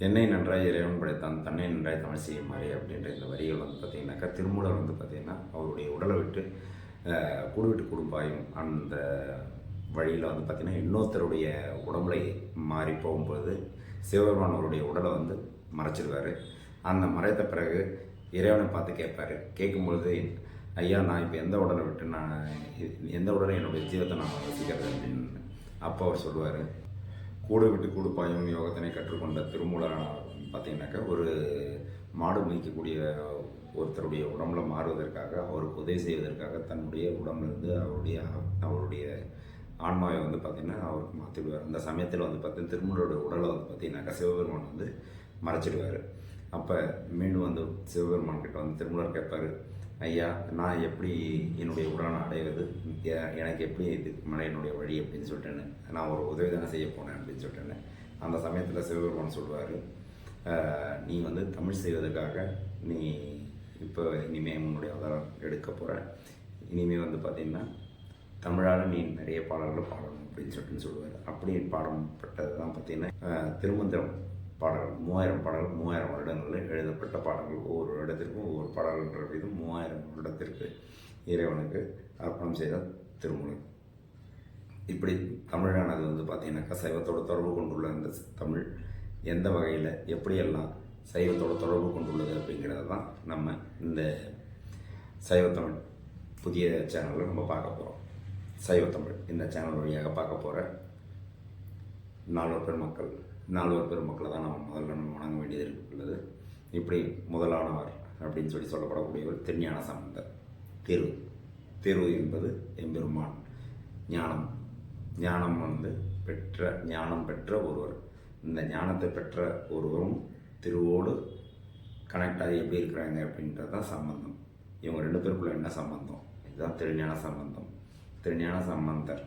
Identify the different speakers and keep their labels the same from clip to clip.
Speaker 1: என்னை நன்றாய் இறைவன் படைத்தான் தன்னை நன்றாய் தமிழ் செய்யுமாறு அப்படின்ற இந்த வரிகள் வந்து பார்த்தீங்கன்னாக்கா திருமூலர் வந்து பார்த்திங்கன்னா அவருடைய உடலை விட்டு அஹ், கூடு விட்டு குடும்பாயும் அந்த வழியில் வந்து பார்த்தீங்கன்னா இன்னொருத்தருடைய உடம்புல மாறி போகும்போது சிவபெருமான் அவருடைய உடலை வந்து மறைச்சிருவார். அந்த மறைத்த பிறகு இறைவனை பார்த்து கேட்பாரு. கேட்கும்பொழுது ஐயா நான் இப்போ எந்த உடலை விட்டு நான் எந்த உடலை என்னுடைய ஜீவத்தை நான் வசிக்கிறது அப்படின்னு அப்போ அவர் சொல்லுவார். கூடு விட்டு கூடுப்பாயும் யோகத்தினை கற்றுக்கொண்ட திருமூலனார் பார்த்தீங்கன்னாக்கா ஒரு மாடு மேய்க்கக்கூடிய ஒருத்தருடைய உடம்புல மாறுவதற்காக அவருக்கு உதவி செய்வதற்காக தன்னுடைய உடம்புலேருந்து அவருடைய அவருடைய ஆன்மாவை வந்து பார்த்திங்கன்னா அவருக்கு மாற்றிடுவார் அந்த சமயத்தில் வந்து பார்த்தீங்கன்னா திருமூலோட உடலை வந்து பார்த்தீங்கன்னாக்கா சிவபெருமான் வந்து மறைச்சிடுவார். அப்போ மீண்டும் வந்து சிவபெருமான் கிட்ட வந்து திருமூலர் கேட்பார் ஐயா நான் எப்படி என்னுடைய உடலை அடைவது எனக்கு எப்படி இது மலை என்னுடைய வழி அப்படின்னு சொல்லிட்டேன்னு நான் ஒரு உதவி தானே செய்ய போனேன் அப்படின்னு சொல்லிட்டேன்னு அந்த சமயத்தில் சிவபெருமான் சொல்லுவார் நீ வந்து தமிழ் செய்வதற்காக நீ இப்போ இனிமேல் உன்னுடைய அவதாரம் எடுக்க போகிற இனிமேல் வந்து பார்த்திங்கன்னா தமிழால் நீ நிறைய பாடல்கள் பாடணும் அப்படின்னு சொல்லிட்டு சொல்லுவார் அப்படி பாடப்பட்டது தான் பார்த்தீங்கன்னா திருமந்திரம். பாடல்கள் மூவாயிரம் பாடல்கள் மூவாயிரம் வருடங்களில் எழுதப்பட்ட பாடல்கள் ஒவ்வொரு வருடத்திற்கும் ஒவ்வொரு பாடல்கள்ன்ற விதம் மூவாயிரம் வருடத்திற்கு இறைவனுக்கு அர்ப்பணம் செய்த திருமொழி. இப்படி தமிழானது வந்து பார்த்திங்கனாக்கா சைவத்தோட தொடர்பு கொண்டுள்ள இந்த தமிழ் எந்த வகையில் எப்படியெல்லாம் சைவத்தோட தொடர்பு கொண்டுள்ளது அப்படிங்கிறத தான் நம்ம இந்த சைவத்தமிழ் புதிய சேனலில் நம்ம பார்க்க போகிறோம் சைவத்தமிழ் இந்த சேனல் வழியாக பார்க்க போகிற நால்வர் பெருமக்கள் நால்வர் பெருமக்களை தான் நம்ம முதல்ல நம்ம வணங்க வேண்டியது உள்ளது. இப்படி முதலானவர் அப்படின்னு சொல்லி சொல்லப்படக்கூடியவர் திருஞான சம்பந்தர். திரு திரு என்பது எம்பெருமான் ஞானம். ஞானம் வந்து பெற்ற ஞானம் பெற்ற ஒருவர். இந்த ஞானத்தை பெற்ற ஒருவரும் திருவோடு கனெக்ட் ஆகி எப்படி இருக்கிறாங்க அப்படின்றது தான் சம்பந்தம். இவங்க ரெண்டு பேருக்குள்ள என்ன சம்பந்தம்? இதுதான் திருஞான சம்பந்தம். திருஞான சம்பந்தர்.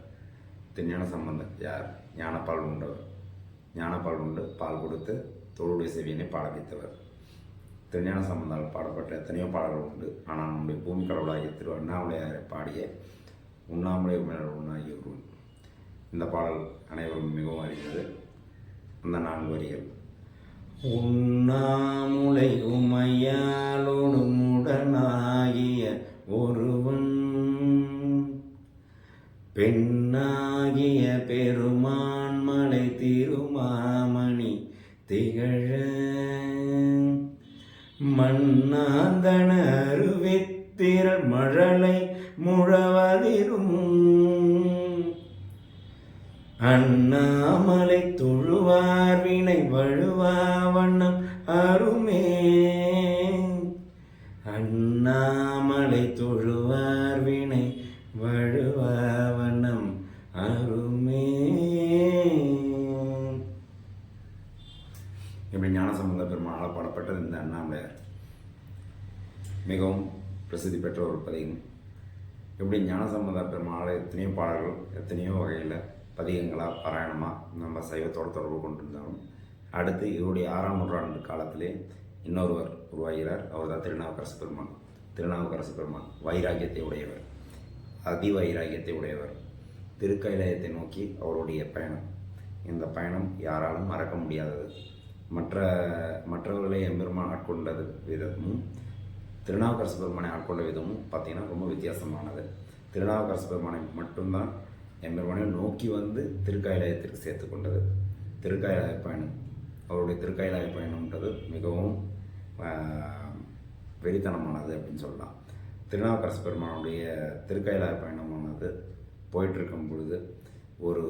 Speaker 1: திருஞான சம்பந்தர் யார்? ஞானப்பால் உண்டவர் ஞானப்பால் உண்டு பால் கொடுத்து தொழுடைய செவியினை பாட வைத்தவர். திருஞான சம்பந்தால் பாடப்பட்ட எத்தனையோ பாடல்கள் உண்டு. ஆனால் நம்முடைய பூமி கடவுளாகிய திரு அண்ணாமலையாரை பாடிய உண்ணாமலை உமையாளர் உண்ணாகிய ஒரு இந்த பாடல் அனைவரும் மிகவும் அறிந்தது. அந்த நான்கு வரிகள். உண்ணாமுலை உமையாலோடு முடனாகிய ஒருவன். பெண்ணாகிய பெரும் மண்ணாந்தன மழலை முழவதிரும். அண்ணாமலை தொழுவார் வினை வழுவா வண்ணம் அருமே. மிகவும் பிரசித்தி பெற்ற ஒரு பதிகம். எப்படி ஞானசம்பந்த பெருமாள் எத்தனையோ பாடல்கள் எத்தனையோ வகையில் பதிகங்களாக பாராயணமாக நம்ம சைவத்தோட தொடர்பு கொண்டிருந்தாலும் அடுத்து இவருடைய ஆறாம் நூற்றாண்டு காலத்திலே இன்னொருவர் உருவாகிறார். அவர் தான் திருநாவுக்கரசு பெருமான். திருநாவுக்கரசு பெருமான் வைராகியத்தை உடையவர். அதி வைராகியத்தை உடையவர். திருக்கைலாயத்தை நோக்கி அவருடைய பயணம். இந்த பயணம் யாராலும் மறக்க முடியாதது. மற்ற மற்றவர்களை எம்பெருமான் ஆட்கொண்டது விதமும் திருநாவுக்கரசு பெருமானை ஆட்கொண்ட விதமும் பார்த்தீங்கன்னா ரொம்ப வித்தியாசமானது. திருநாவுக்கரசு பெருமானை மட்டும்தான் எம்பெருமானை நோக்கி வந்து திருக்காயிலாயத்திற்கு சேர்த்து கொண்டது. திருக்காயிலாய பயணம். அவருடைய திருக்காயிலாய பயணம்ன்றது மிகவும் வெறித்தனமானது அப்படின்னு சொல்லலாம். திருநாவுக்கரசு பெருமானுடைய திருக்கைலாய பயணமானது போயிட்டுருக்கும் பொழுது ஒரு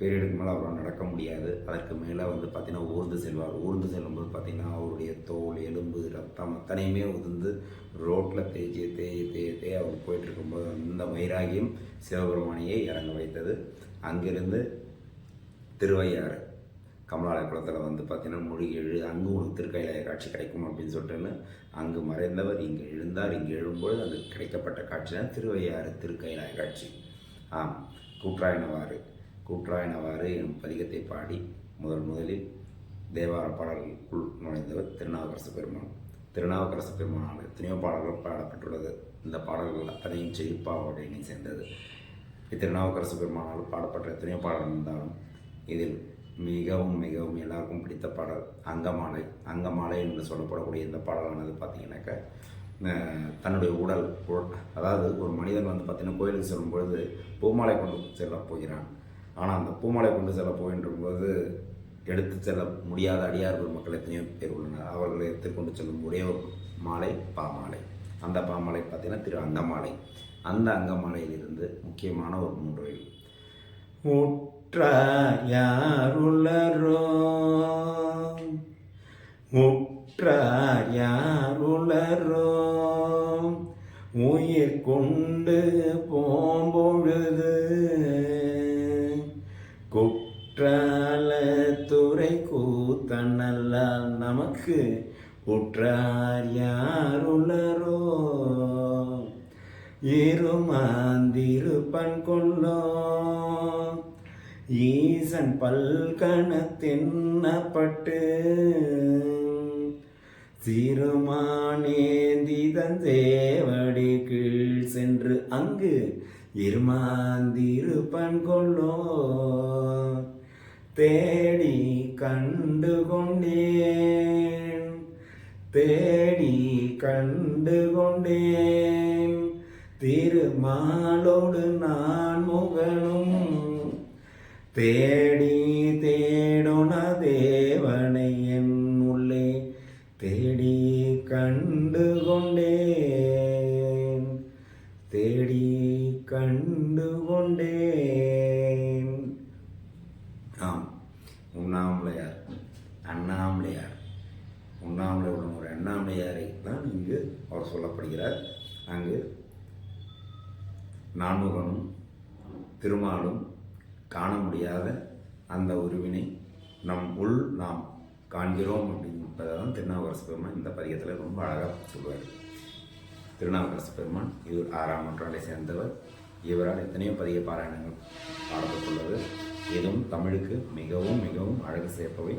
Speaker 1: பீரியடுக்கு மேலே அவரால் நடக்க முடியாது. அதற்கு மேலே வந்து பார்த்திங்கன்னா ஊர்ந்து செல்வார். ஊர்ந்து செல்லும்போது பார்த்திங்கன்னா அவருடைய தோல் எலும்பு ரத்தம் அத்தனையுமே உதிர்ந்து ரோட்டில் தேய்ச்சி தேய் தேய் தேய் அவர் போயிட்டுருக்கும்போது அந்த வைராகியம் சிவபெருமானியை இறங்க வைத்தது. அங்கிருந்து திருவையாறு கமலாலய குளத்தில் வந்து பார்த்தீங்கன்னா மொழி எழு அங்கு உனக்கு திருக்கையிலாய காட்சி கிடைக்கும் அப்படின்னு சொல்லிட்டுன்னு அங்கு மறைந்தவர் இங்கே எழுந்தார் இங்கே எழும்பொழுது அங்கு கிடைக்கப்பட்ட காட்சி தான் திருவையாறு திருக்கையிலாய காட்சி. ஆம். கூற்றாயினவாறு கூற்றாயினவாறு எனும் பதிகத்தை பாடி முதல் முதலில் தேவார பாடல்களுக்குள் நுழைந்தவர் திருநாவுக்கரசு பெருமான். திருநாவுக்கரசு பெருமானால் எத்தனையோ பாடல்கள் பாடப்பட்டுள்ளது. இந்த பாடல்கள் அத்தனையும் செழிப்பாக சேர்ந்தது. திருநாவுக்கரசு பெருமானால் பாடப்பட்ட எத்தனையோ பாடல்கள் இருந்தாலும் இதில் மிகவும் மிகவும் எல்லாருக்கும் பிடித்த பாடல் அங்கமாலை. அங்கமாலை என்று சொல்லப்படக்கூடிய இந்த பாடலானது பார்த்தீங்கன்னாக்கா தன்னுடைய உடல் உ- அதாவது ஒரு மனிதன் வந்து பார்த்தீங்கன்னா கோயிலுக்கு செல்லும் பொழுது பூமாலை கொண்டு செல்ல போகிறான். ஆனால் அந்த பூமாலை கொண்டு செல்ல போகின்ற போது எடுத்து செல்ல முடியாத அடியார் மக்கள் எத்தனையோ பேர் உள்ளனர். அவர்களை எடுத்துக்கொண்டு செல்லும் ஒரே ஒரு மாலை பாமாலை. அந்த பாமாலை பார்த்தீங்கன்னா திரு அங்கமாலை. அந்த அங்கமாலையிலிருந்து முக்கியமான ஒரு மூன்று உற்ற யாருளரோ உற்றார் யாருளரோ உயிர் கொண்டு போம்பொழுது குற்றால துறை கூத்தனல்லால் நமக்கு உற்றார் யாருளரோ இருமாந்திருப்பன் கொள்ளோ ஈசன் பல்கணத்தின்னப்பட்டு சிறுமானேந்திதன் சேவடி கீழ் சென்று அங்கு இருமாந்திருப்பன் கொள்ளோ. தேடி கண்டு கொண்டேன் தேடி கண்டு கொண்டேன் திருமாலோடு நான் முகனும். தேடி தேடோன தேவனை. கண்டு கொண்டேன் ஆம் உண்ணாமலையார் அண்ணாமலையார். உண்ணாமலை ஒரு அண்ணாமலையாரை தான் இங்கு அவர் சொல்லப்படுகிறார். அங்கு நான்முகனும் திருமாலும் காண முடியாத அந்த உருவினை நம் உள் நாம் காண்கிறோம் அப்படின்றதான் திருநாவுக்கரசு பெருமான் இந்த பதிகத்தில் ரொம்ப அழகாக சொல்லுவார். திருநாவுக்கரசு பெருமான் இவர் ஆறாம் நூற்றாண்டை சேர்ந்தவர். இவரால் எத்தனையோ பதிய பாராயணங்கள் பாடப்பட்டுள்ளது. இதுவும் தமிழுக்கு மிகவும் மிகவும் அழகு சேர்ப்பவை.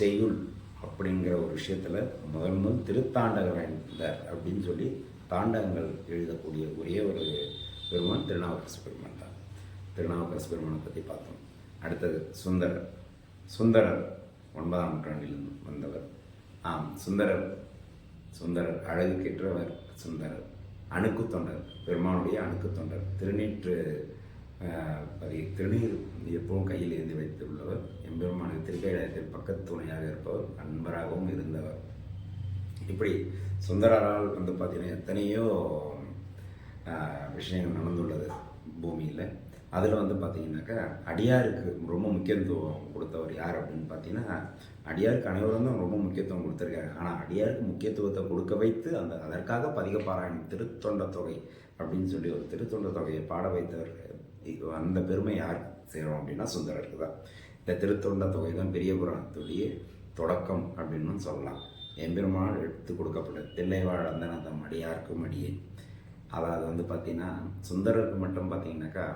Speaker 1: செய்யுள் அப்படிங்கிற ஒரு விஷயத்தில் முதல் முதல் திருத்தாண்டக வேந்தார் அப்படின்னு சொல்லி தாண்டகங்கள் எழுதக்கூடிய ஒரே ஒரு பெருமான் திருநாவுக்கரசு பெருமான் தான். திருநாவுக்கரசு பெருமானை பற்றி பார்த்தோம். அடுத்தது சுந்தரர். சுந்தரர் ஒன்பதாம் நூற்றாண்டில் வந்தவர். ஆம் சுந்தரர். சுந்தரர் அழகுக்கேற்றவர் சுந்தரர் அணுக்கு தொண்டர் பெருமானுடைய அணுக்கு தொண்டர் திருநீற்று ஆஹ், திருநீர் எப்பவும் கையில் ஏந்தி வைத்துள்ளவர். எம்பெருமானுக்கு திருக்கையிடத்தில் பக்கத்து துணையாக இருப்பவர் நண்பராகவும் இருந்தவர். இப்படி சுந்தரரால் வந்து பார்த்தீங்கன்னா எத்தனையோ விஷயங்கள் நடந்துள்ளது பூமியில். அதில் வந்து பார்த்தீங்கன்னாக்கா அடியாருக்கு ரொம்ப முக்கியத்துவம் கொடுத்தவர் யார் அப்படின்னு பார்த்தீங்கன்னா அடியாருக்கு அனைவரும் தான் ரொம்ப முக்கியத்துவம் கொடுத்துருக்காரு. ஆனால் அடியாருக்கு முக்கியத்துவத்தை கொடுக்க வைத்து அந்த அதற்காக பதிக பாராயணம் திருத்தொண்ட தொகை அப்படின்னு சொல்லி ஒரு திருத்தொண்ட தொகையை பாட வைத்தவர் அந்த பெருமை யார் செய்கிறோம் அப்படின்னா சுந்தரருக்கு தான். இந்த திருத்தொண்ட தொகை தான் பெரிய புராணத்துடைய தொடக்கம் அப்படின்னு சொல்லலாம். எம்பெருமான் எடுத்து கொடுக்கப்பட்ட தில்லைவாழ் அந்தனதம் அடியாருக்கும் அடியே. அதாவது வந்து பார்த்தீங்கன்னா சுந்தரருக்கு மட்டும் பார்த்தீங்கன்னாக்கா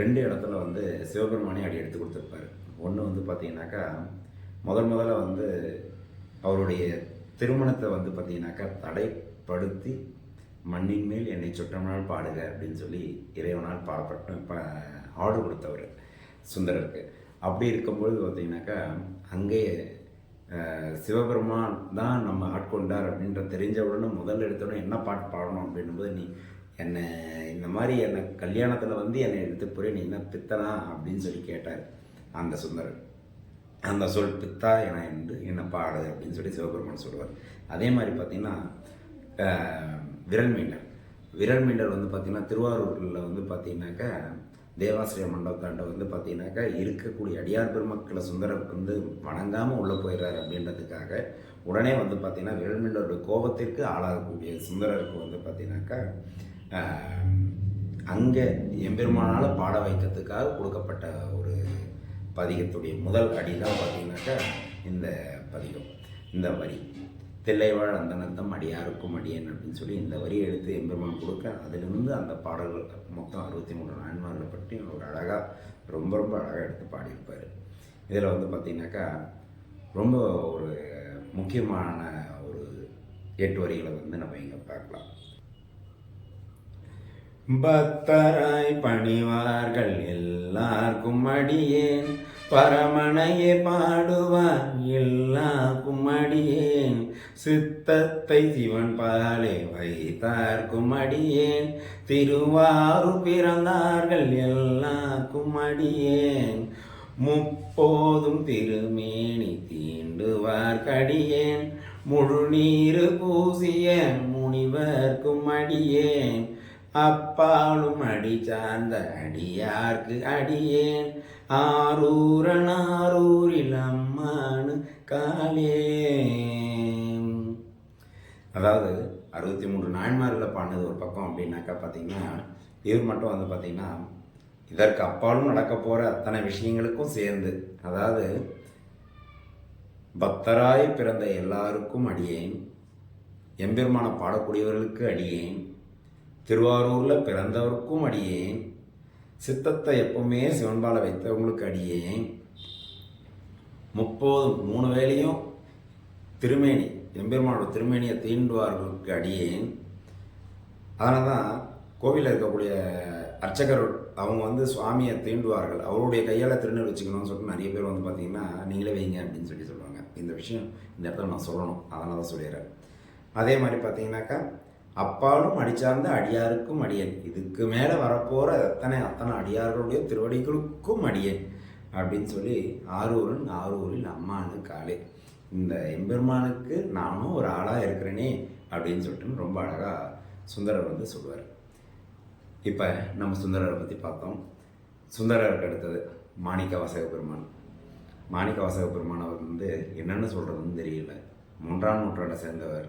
Speaker 1: ரெண்டு இடத்துல வந்து சிவபெருமானே அடி எடுத்து கொடுத்துருப்பாரு. ஒன்று வந்து பார்த்தீங்கன்னாக்கா முதல் முதல்ல வந்து அவருடைய திருமணத்தை வந்து பார்த்தீங்கன்னாக்கா தடைப்படுத்தி மண்ணின் மேல் என்னை சுற்றமனால் பாடுக அப்படின்னு சொல்லி இறைவனால் பாடப்பட்ட ஆர்டர் கொடுத்தவர் சுந்தரருக்கு. அப்படி இருக்கும்பொழுது பார்த்தீங்கன்னாக்கா அங்கே சிவபெருமான் தான் நம்ம ஆட்கொண்டார் அப்படின்ற தெரிஞ்ச உடனே முதல் எடுத்தோடனே என்ன பாட்டு பாடணும் அப்படின்னும்போது நீ என்னை இந்த மாதிரி என்னை கல்யாணத்தில் வந்து என்னை எடுத்து போய் நீ என்ன பித்தனா? அப்படின்னு சொல்லி கேட்டார் அந்த சுந்தரர். அந்த சொல் பித்தா என என்று என்ன பாடு அப்படின்னு சொல்லி சிவபெருமான் சொல்லுவார். அதே மாதிரி பார்த்தீங்கன்னா விரல் மீண்டல். விரல் மீண்டல் வந்து பார்த்திங்கன்னா திருவாரூரில் வந்து பார்த்தீங்கன்னாக்கா தேவாசிரிய மண்டபத்தாண்ட வந்து பார்த்தீங்கன்னாக்கா இருக்கக்கூடிய அடியார் பெருமக்களை சுந்தரம் வந்து வணங்காமல் உள்ளே போயிடுறாரு அப்படின்றதுக்காக உடனே வந்து பார்த்திங்கன்னா விரல் மீண்டலோட கோபத்திற்கு ஆளாகக்கூடிய சுந்தரருக்கு வந்து பார்த்தீங்கன்னாக்கா அங்கே எம்பெருமானால் பாட வைக்கிறதுக்காக கொடுக்கப்பட்ட ஒரு பதிகத்துடைய முதல் அடி தான் பார்த்தீங்கன்னாக்கா இந்த பதிகம் இந்த வரி. தில்லைவாழ் அந்தனத்தம் அடியாருக்கும் அடியன் அப்படின்னு சொல்லி இந்த வரியை எடுத்து எம்பெருமான் கொடுக்க அதிலிருந்து அந்த பாடல்கள் மொத்தம் அறுபத்தி மூணு நான்மார்களை பற்றி ஒரு அழகாக ரொம்ப ரொம்ப அழகாக எடுத்து பாடியிருப்பார். இதில் வந்து பார்த்தீங்கன்னாக்கா ரொம்ப ஒரு முக்கியமான ஒரு எட்டு வரிகளை வந்து நம்ம இங்கே பார்க்கலாம். பக்தராய் பணிவார்கள் எல்லாருக்கும் அடியேன் பரமனையே பாடுவார் எல்லாருக்கும் அடியேன் சித்தத்தை சிவன் பாலே வைத்தார்க்கும் அடியேன் திருவாரூர் பிறந்தார்கள் எல்லாருக்கும் அடியேன் முப்போதும் திருமேனி தீண்டுவார் கடியேன் முழு நீரு பூசிய முனிவர்க்கும் அடியேன் அப்பாலும் அடி சார்ந்த அடியார்க்கு அடியேன். ஆரூரன் ஆரூரில் அம்மானு காலே அதாவது அறுபத்தி மூன்று நாயன்மாரில் பாடினது ஒரு பக்கம் அப்படின்னாக்கா பார்த்தீங்கன்னா இவர் மட்டும் வந்து பார்த்தீங்கன்னா இதற்கு அப்பாலும் நடக்க போகிற அத்தனை விஷயங்களுக்கும் சேர்ந்து அதாவது பக்தராய் பிறந்த எல்லாருக்கும் அடியேன். எம்பெருமான பாடக்கூடியவர்களுக்கு அடியேன். திருவாரூரில் பிறந்தவருக்கும் அடியேன். சித்தத்தை எப்பவுமே சிவன்பால வைத்தவங்களுக்கு அடியேன். முப்போதும் மூணு வேளையும் திருமேனி எம்பெருமானோட திருமேனியை தீண்டுவார்களுக்கு அடியேன். அதனால தான் கோவிலில் இருக்கக்கூடிய அர்ச்சகர் அவங்க வந்து சுவாமியை தீண்டுவார்கள். அவருடைய கையால் திருநெல் வச்சுக்கணும்னு சொல்லிட்டு நிறைய பேர் வந்து பார்த்தீங்கன்னா நீங்களே வைங்க அப்படின்னு சொல்லி சொல்லுவாங்க. இந்த விஷயம் இந்த இடத்துல நான் சொல்லணும். அதனால தான் சொல்லிடுறேன். அதே மாதிரி பார்த்தீங்கன்னாக்கா அப்பாலும் அடிச்சார்ந்த அடியாருக்கும் அடியேன். இதுக்கு மேலே வரப்போகிற அத்தனை அத்தனை அடியார்களுடைய திருவடிகளுக்கும் அடியேன். அப்படின்னு சொல்லி ஆரூரன் ஆரூரில் அம்மானு காலே இந்த எம்பெருமானுக்கு நானும் ஒரு ஆளாக இருக்கிறேனே அப்படின்னு சொல்லிட்டு ரொம்ப அழகாக சுந்தரர் வந்து சொல்லுவார். இப்போ நம்ம சுந்தரரை பற்றி பார்த்தோம். சுந்தரருக்கு அடுத்தது மாணிக்க வாசக பெருமான். மாணிக்க வாசக பெருமான் அவர் வந்து என்னென்னு சொல்கிறதுன்னு தெரியல. மூன்றாம் நூற்றாண்டை சேர்ந்தவர்.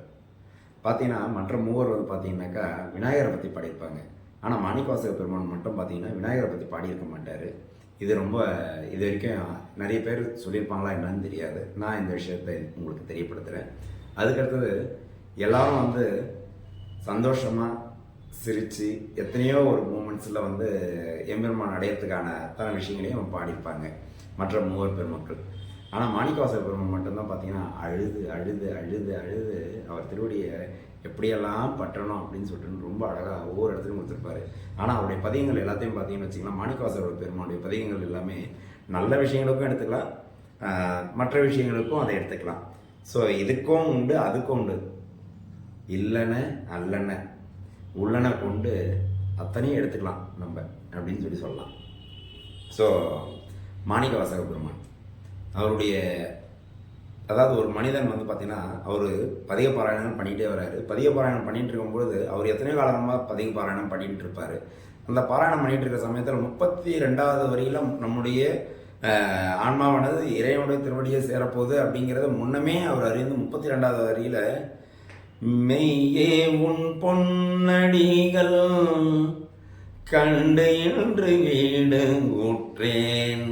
Speaker 1: பார்த்தீங்கன்னா மற்ற மூவர் வந்து பார்த்தீங்கன்னாக்கா விநாயகரை பற்றி பாடியிருப்பாங்க. ஆனால் மாணிக்கவாசக பெருமான் மட்டும் பார்த்தீங்கன்னா விநாயகரை பற்றி பாடியிருக்க மாட்டார். இது ரொம்ப இது வரைக்கும் நிறைய பேர் சொல்லியிருப்பாங்களா என்னன்னு தெரியாது. நான் இந்த விஷயத்தை உங்களுக்கு தெரியப்படுத்துகிறேன் அதுக்கடுத்தது எல்லாரும் வந்து சந்தோஷமாக சிரித்து எத்தனையோ ஒரு மூமெண்ட்ஸில் வந்து எம்பெருமான் அடையிறதுக்கான அத்தனை விஷயங்களையும் அவங்க பாடியிருப்பாங்க மற்ற மூவர் பெருமக்கள். ஆனால் மாணிக்கவாசல் பெருமான் மட்டும்தான் பார்த்தீங்கன்னா அழுது அழுது அழுது அழுது அவர் திருவடியை எப்படியெல்லாம் பற்றணும் அப்படின்னு சொல்லிட்டு ரொம்ப அழகாக ஒவ்வொரு இடத்துலையும் கொடுத்துருப்பாரு. ஆனால் அவருடைய பதிகங்கள் எல்லாத்தையும் பார்த்தீங்கன்னு வச்சிங்கன்னா மாணிக்கவாசல் பெருமானுடைய பதிகங்கள் எல்லாமே நல்ல விஷயங்களுக்கும் எடுத்துக்கலாம். மற்ற விஷயங்களுக்கும் அதை எடுத்துக்கலாம். ஸோ இதுக்கும் உண்டு அதுக்கும் உண்டு. இல்லைன அல்லன. உள்ளன கொண்டு அத்தனையும் எடுத்துக்கலாம் நம்ம அப்படின்னு சொல்லி சொல்லலாம். ஸோ மாணிக்க வாசக பெருமான். அவருடைய அதாவது ஒரு மனிதன் வந்து பார்த்தீங்கன்னா அவர் பதிக பாராயணம் பண்ணிகிட்டே வராரு. பதிக பாராயணம் பண்ணிகிட்டு இருக்கும்பொழுது அவர் எத்தனையோ காலமாக பதிக பாராயணம் பண்ணிகிட்டு இருப்பார். அந்த பாராயணம் பண்ணிகிட்டு இருக்க சமயத்தில் முப்பத்தி ரெண்டாவது வரையில் நம்முடைய ஆன்மாவானது இறைவனுடைய திருவடியை சேரப்போகுது அப்படிங்கிறத முன்னமே அவர் அறிந்து முப்பத்தி ரெண்டாவது வரியில் மெய்யே உன் பொன்னடிகள் கண்டு என்று வீடு ஊற்றேன்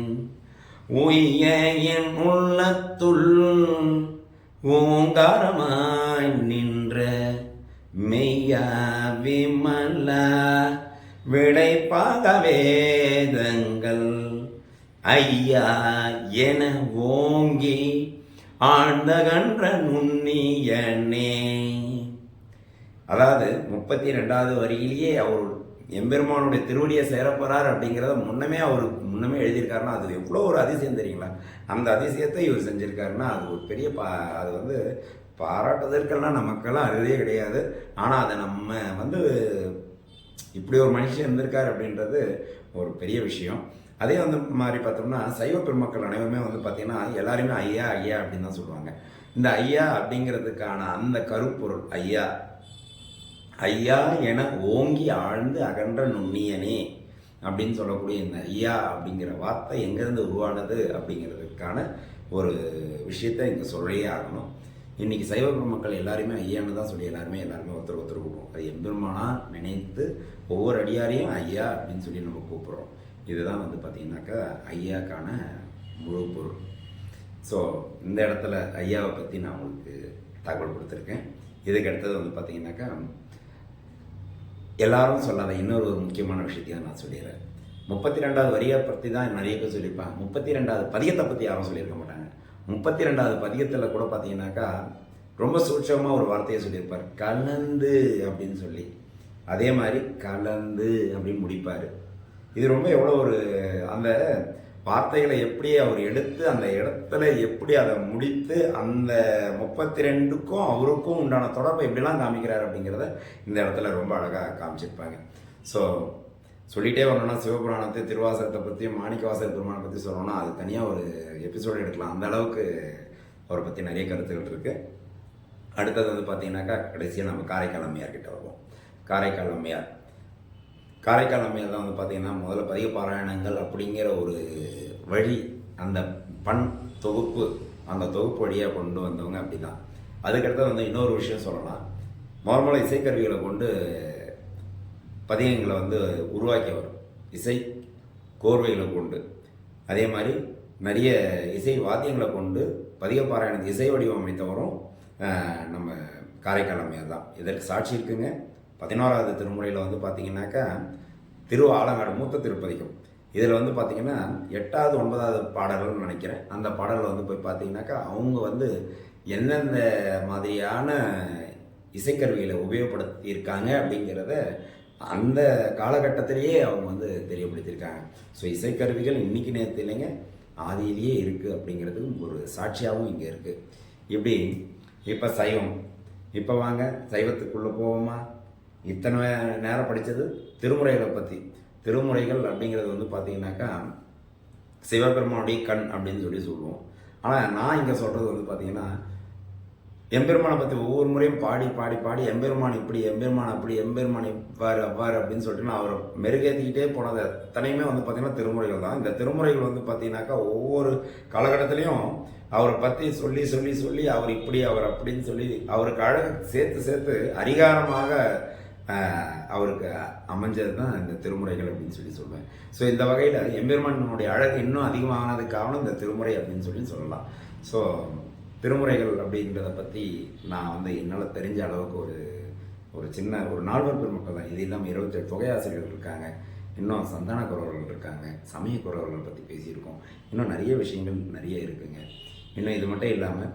Speaker 1: உய என் உள்ளத்துள் ஓங்காரமாய் நின்ற மெய்யா விமலா விடைப்பாக வேதங்கள் ஐயா என ஓங்கி ஆழ்ந்த கன்ற நுண்ணியனே. அதாவது முப்பத்தி ரெண்டாவது வரியிலேயே அவர் எம்பெருமானுடைய திருவடியை சேரப்போறார் அப்படிங்கிறத முன்னமே அவர் முன்னமே எழுதியிருக்காருன்னா அது எவ்வளோ ஒரு அதிசயம் தெரியுங்களா? அந்த அதிசயத்தை இவர் செஞ்சுருக்காருன்னா அது ஒரு பெரிய பா அது வந்து பாராட்டுவதற்கெல்லாம் நமக்கெல்லாம் அருதே கிடையாது. ஆனால் அதை நம்ம வந்து இப்படி ஒரு மனுஷன் இருந்திருக்கார் அப்படின்றது ஒரு பெரிய விஷயம். அதே வந்து மாதிரி பார்த்தோம்னா சைவ பெருமக்கள் அனைவருமே வந்து பார்த்திங்கன்னா எல்லாருமே ஐயா ஐயா அப்படின்னு தான் சொல்லுவாங்க. இந்த ஐயா அப்படிங்கிறதுக்கான அந்த கருப்பொருள் ஐயா ஐயா என ஓங்கி ஆழ்ந்து அகன்ற நுண்ணியனே அப்படின்னு சொல்லக்கூடிய இந்த ஐயா அப்படிங்கிற வார்த்தை எங்கேருந்து உருவானது அப்படிங்கிறதுக்கான ஒரு விஷயத்தை இங்கே சொல்லையே ஆகணும். இன்னைக்கு சைவ பெருமக்கள் எல்லாருமே ஐயான்னு தான் சொல்லி எல்லாருமே எல்லாருமே ஒருத்தர் ஒருத்தர் கூப்பிடுவோம். அது எம்பெருமானா நினைத்து ஒவ்வொரு அடியாரையும் ஐயா அப்படின்னு சொல்லி நம்ம கூப்பிட்றோம். இதுதான் வந்து பார்த்திங்கனாக்கா ஐயாக்கான முழு பொருள். ஸோ இந்த இடத்துல ஐயாவை பற்றி நான் உங்களுக்கு தகவல் கொடுத்துருக்கேன். இதுக்கு அடுத்தது வந்து பார்த்திங்கனாக்கா எல்லாரும் சொல்லாத இன்னொரு ஒரு முக்கியமான விஷயத்தையும் நான் சொல்லிடுறேன். முப்பத்தி ரெண்டாவது வரியை பற்றி தான் நிறைய பேர் சொல்லியிருப்பாங்க. முப்பத்தி ரெண்டாவது பதியத்தை பற்றி யாரும் சொல்லியிருக்க மாட்டாங்க. முப்பத்தி ரெண்டாவது பதியத்தில் கூட பார்த்தீங்கன்னாக்கா ரொம்ப சூட்சமாக ஒரு வார்த்தையை சொல்லியிருப்பார். கலந்து அப்படின்னு சொல்லி. அதே மாதிரி கலந்து அப்படின்னு முடிப்பார். இது ரொம்ப எவ்வளோ ஒரு அந்த வார்த்தைகளை எப்படி அவர் எடுத்து அந்த இடத்துல எப்படி அதை முடித்து அந்த முப்பத்தி ரெண்டுக்கும் அவருக்கும் உண்டான தொடர்பை எப்படிலாம் காமிக்கிறார் அப்படிங்கிறத இந்த இடத்துல ரொம்ப அழகாக காமிச்சிருப்பாங்க. ஸோ சொல்லிகிட்டே வரணும்னா சிவபுராணத்தை திருவாசகத்தை பற்றியும் மாணிக்கவாசக பெருமானை பற்றி சொல்லணும்னா அது தனியாக ஒரு எபிசோடு எடுக்கலாம். அந்த அளவுக்கு அவரை பற்றி நிறைய கருத்துக்கள் இருக்குது அடுத்தது வந்து பார்த்தீங்கன்னாக்கா கடைசியாக நம்ம காரைக்கால் அம்மையார்கிட்ட வருவோம். காரைக்கால் அம்மையார். காரைக்கால் அம்மையில் தான் வந்து பார்த்தீங்கன்னா முதல்ல பதிக பாராயணங்கள் அப்படிங்கிற ஒரு வழி அந்த பண் தொகுப்பு அந்த தொகுப்பு வழியாக கொண்டு வந்தவங்க அப்படி தான் அதுக்கடுத்து வந்து இன்னொரு விஷயம் சொல்லலாம். நார்மலாக இசைக்கருவிகளை கொண்டு பதிகங்களை வந்து உருவாக்கியவர் இசை கோர்வைகளை கொண்டு. அதே மாதிரி நிறைய இசை வாத்தியங்களை கொண்டு பதிக பாராயணத்துக்கு இசை வடிவமைத்தவரும் அமைத்தவரும் நம்ம காரைக்கால் அம்மையார் தான். இதற்கு சாட்சி இருக்குங்க. பதினோராவது திருமுறையில் வந்து பார்த்தீங்கன்னாக்கா திரு ஆலங்காடு மூத்த திருப்பதிகம். இதில் வந்து பார்த்தீங்கன்னா எட்டாவது ஒன்பதாவது பாடல்கள்னு நினைக்கிறேன். அந்த பாடலில் வந்து போய் பார்த்தீங்கன்னாக்கா அவங்க வந்து எந்தெந்த மாதிரியான இசைக்கருவிகளை உபயோகப்படுத்தியிருக்காங்க அப்படிங்கிறத அந்த காலகட்டத்திலேயே அவங்க வந்து தெரியப்படுத்தியிருக்காங்க. ஸோ இசைக்கருவிகள் இன்னைக்கு நேரத்து இல்லைங்க ஆதியிலேயே இருக்குது அப்படிங்கிறதுக்கும் ஒரு சாட்சியாகவும் இங்கே இருக்குது இப்படி இப்போ சைவம். இப்போ வாங்க சைவத்துக்குள்ளே போவோமா? இத்தனை நேரம் படித்தது? திருமுறைகளை பற்றி திருமுறைகள் அப்படிங்கிறது வந்து பார்த்தீங்கன்னாக்கா சிவபெருமானுடைய கண் அப்படின்னு சொல்லி சொல்லுவோம். ஆனால் நான் இங்கே சொல்கிறது வந்து பார்த்தீங்கன்னா எம்பெருமானை பற்றி ஒவ்வொரு முறையும் பாடி பாடி பாடி எம்பெருமான் இப்படி எம்பெருமான் அப்படி எம்பெருமான் இவ்வாறு அவ்வாறு அப்படின்னு சொல்லிட்டு நான் அவரை மெருகேற்றிக்கிட்டே போனது. அத்தனையுமே வந்து பார்த்திங்கன்னா திருமுறைகள் தான். இந்த திருமுறைகள் வந்து பார்த்தீங்கன்னாக்கா ஒவ்வொரு காலகட்டத்திலையும் அவரை பற்றி சொல்லி சொல்லி சொல்லி அவர் இப்படி அவர் அப்படின்னு சொல்லி அவருக்கு அழகு சேர்த்து சேர்த்து அதிகாரமாக அவருக்கு அமைஞ்சது தான் இந்த திருமுறைகள் அப்படின்னு சொல்லி சொல்லுவேன் ஸோ இந்த வகையில் எம்பெருமானுடைய அழகு இன்னும் அதிகமானதுக்கு காரணம் இந்த திருமுறை அப்படின்னு சொல்லி சொல்லலாம். ஸோ திருமுறைகள் அப்படின்றத பற்றி நான் வந்து என்னால் தெரிஞ்ச அளவுக்கு ஒரு ஒரு சின்ன ஒரு நால்வர் பெருமக்கள் தான். இது இல்லாமல் இருபத்தெட்டு தொகையாசிரியர்கள் இருக்காங்க. இன்னும் சந்தான குறவர்கள் இருக்காங்க. சமய குறவர்கள் பற்றி பேசியிருக்கோம். இன்னும் நிறைய விஷயங்கள் நிறைய இருக்குங்க. இன்னும் இது மட்டும் இல்லாமல்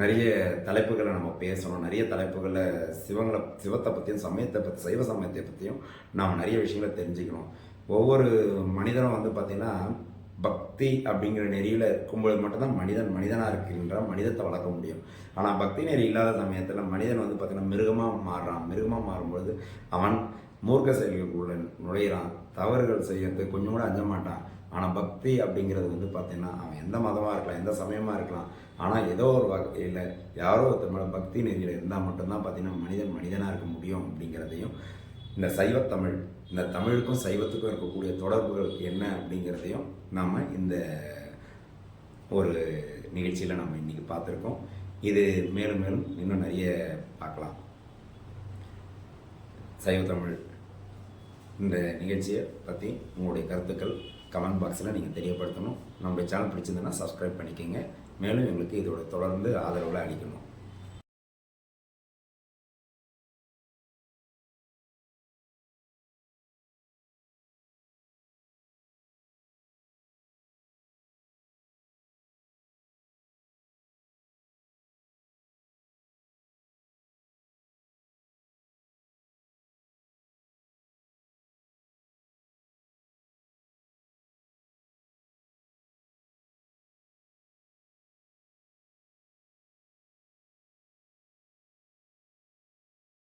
Speaker 1: நிறைய தலைப்புகளை நம்ம பேசணும். நிறைய தலைப்புகளை சிவங்களை சிவத்தை பற்றியும் சமயத்தை பற்றி சைவ சமயத்தை பற்றியும் நாம் நிறைய விஷயங்களை தெரிஞ்சுக்கணும். ஒவ்வொரு மனிதனும் வந்து பார்த்திங்கன்னா பக்தி அப்படிங்கிற நெறியில் இருக்கும்போது மட்டும்தான் மனிதன் மனிதனாக இருக்கின்ற மனிதத்தை வளர்க்க முடியும். ஆனால் பக்தி நெறி இல்லாத சமயத்தில் மனிதன் வந்து பார்த்திங்கன்னா மிருகமாக மாறுறான். மிருகமாக மாறும்பொழுது அவன் மூர்க்க செயல்களுக்குள்ள நுழையிறான். தவறுகள் செய்யறதுக்கு கொஞ்சம் கூட அஞ்ச மாட்டான் ஆனால் பக்தி அப்படிங்கிறது வந்து பார்த்தீங்கன்னா அவன் எந்த மதமாக இருக்கலாம் எந்த சமயமாக இருக்கலாம் ஆனால் ஏதோ ஒரு வகையில் யாரோ ஒருத்தர் மேலே பக்தி நெறியில் இருந்தால் மட்டும்தான் பார்த்தீங்கன்னா மனிதன் மனிதனாக இருக்க முடியும் அப்படிங்கிறதையும் இந்த சைவத்தமிழ் இந்த தமிழுக்கும் சைவத்துக்கும் இருக்கக்கூடிய தொடர்புகள் என்ன அப்படிங்கிறதையும் நாம் இந்த ஒரு நிகழ்ச்சியில் நம்ம இன்றைக்கி பார்த்துருக்கோம். இது மேலும் மேலும் இன்னும் நிறைய பார்க்கலாம். சைவத்தமிழ் இந்த நிகழ்ச்சியை பற்றி உங்களுடைய கருத்துக்கள் கமெண்ட் பாக்ஸில் நீங்கள் தெரியப்படுத்தணும். நம்மளுடைய சேனல் பிடிச்சிருந்ததுன்னா சப்ஸ்கிரைப் பண்ணிக்கோங்க. மேலும் எங்களுக்கு இதோட தொடர்ந்து ஆதரவில் அளிக்கணும்.